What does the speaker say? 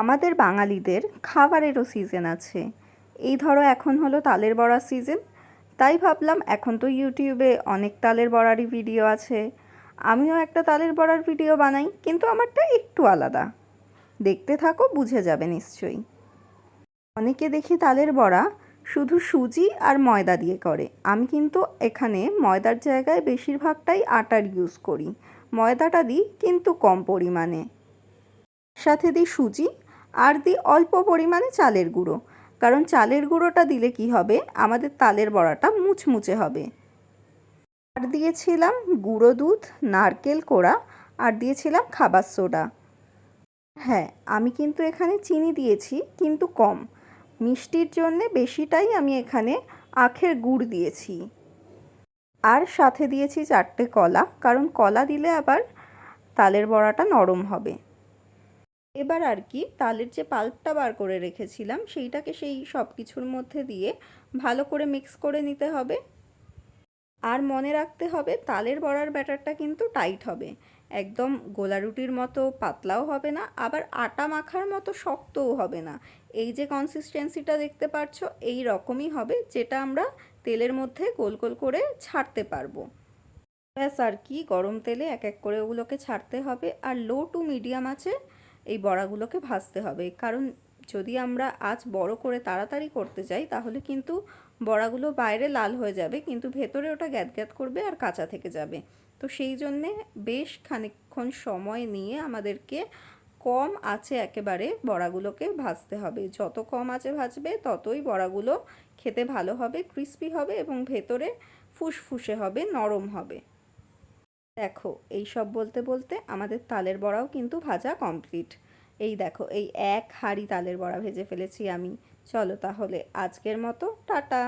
আমাদের বাঙালিদের খাবারেরও সিজন আছে। এই ধরো এখন হলো তালের বড়ার সিজন তাই ভাবলাম এখন তো ইউটিউবে অনেক তালের বড়ারই ভিডিও আছে। আমিও একটা তালের বড়ার ভিডিও বানাই, কিন্তু আমারটা একটু আলাদা। দেখতে থাকো, বুঝে যাবে নিশ্চয়ই। অনেকে দেখি তালের বড়া শুধু সুজি আর ময়দা দিয়ে করে। আমি কিন্তু এখানে ময়দার জায়গায় বেশিরভাগটাই আটার ইউজ করি। ময়দাটা দিই কিন্তু কম পরিমাণে। সাথে দিই সুজি আর দিই অল্প পরিমাণে চালের গুঁড়ো। কারণ চালের গুঁড়োটা দিলে কি হবে? আমাদের তালের বড়াটা মুচমুচে হবে। আর দিয়েছিলাম গুঁড়ো দুধ, নারকেল কোড়া, আর দিয়েছিলাম খাবার সোডা। হ্যাঁ আমি কিন্তু এখানে চিনি দিয়েছি, কিন্তু কম। মিষ্টির জন্যে বেশিটাই আমি এখানে আখের গুড় দিয়েছি। আর সাথে দিয়েছি চারটে কলা, কারণ কলা দিলে আবার তালের বড়াটা নরম হবে। এবার আর কি তালের যে পাল্পটা বার করে রেখেছিলাম, সেইটাকে সেই সব কিছুর মধ্যে দিয়ে ভালো করে মিক্স করে নিতে হবে। আর মনে রাখতে হবে, তালের বড়ার ব্যাটারটা কিন্তু টাইট হবে। একদম গোলা রুটির মতো, পাতলাও হবে না, আবার আটা মাখার মতো শক্তও হবে না। এই যে কনসিস্টেন্সিটা দেখতে পাচ্ছ এই রকমই হবে, যেটা আমরা তেলের মধ্যে গোল গোল করে ছাড়তে পারব। ব্যাস আর কি, গরম তেলে এক এক করে ওগুলোকে ছাড়তে হবে। আর লো টু মিডিয়াম আছে এই বড়াগুলোকে ভাজতে হবে। কারণ যদি আমরা আজ বড় করে তাড়াতাড়ি করতে যাই, তাহলে কিন্তু বড়াগুলো বাইরে লাল হয়ে যাবে, কিন্তু ভেতরে ওটা গ্যাদ গ্যাদ করবে আর কাঁচা থেকে যাবে। তো সেই জন্যে বেশ খানিকক্ষণ সময় নিয়ে আমাদেরকে কম আছে একেবারে বড়াগুলোকে ভাজতে হবে। যত কম আছে ভাজবে, ততই বড়াগুলো খেতে ভালো হবে, ক্রিস্পি হবে এবং ভেতরে ফুসফুসে হবে, নরম হবে। দেখো এই সব বলতে বলতে আমাদের তালের বড়াও কিন্তু ভাজা কমপ্লিট এই দেখো, এই এক হাড়ি তালের বড়া ভেজে ফেলেছি আমি। চলো তাহলে আজকের মতো, টাটা!